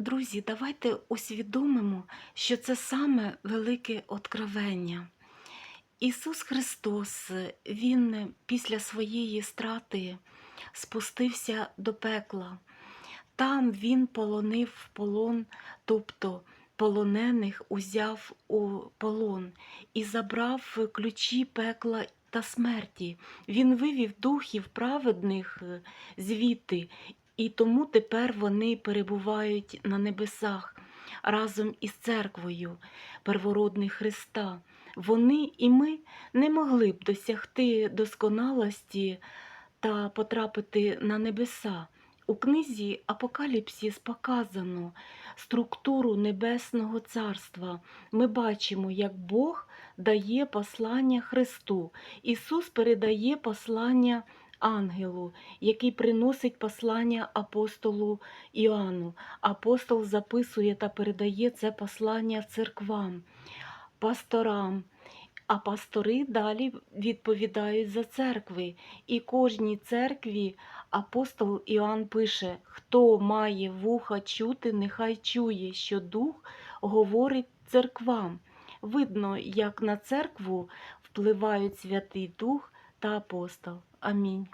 Друзі, давайте усвідомимо, що це саме велике откровення. Ісус Христос, Він після своєї страти спустився до пекла. Там Він полонив полон, тобто полонених узяв у полон і забрав ключі пекла та смерті. Він вивів духів праведних е, звідти, і тому тепер вони перебувають на небесах разом із церквою первородних Христа. Вони і ми не могли б досягти досконалості та потрапити на небеса. У книзі Апокаліпсіс показано структуру Небесного Царства. Ми бачимо, як Бог дає послання Христу. Ісус передає послання ангелу, який приносить послання апостолу Іоанну. Апостол записує та передає це послання церквам, пасторам. А пастори далі відповідають за церкви. І кожній церкві апостол Іоанн пише: хто має вуха чути, нехай чує, що дух говорить церквам. Видно, як на церкву впливають Святий Дух та апостол. Амінь.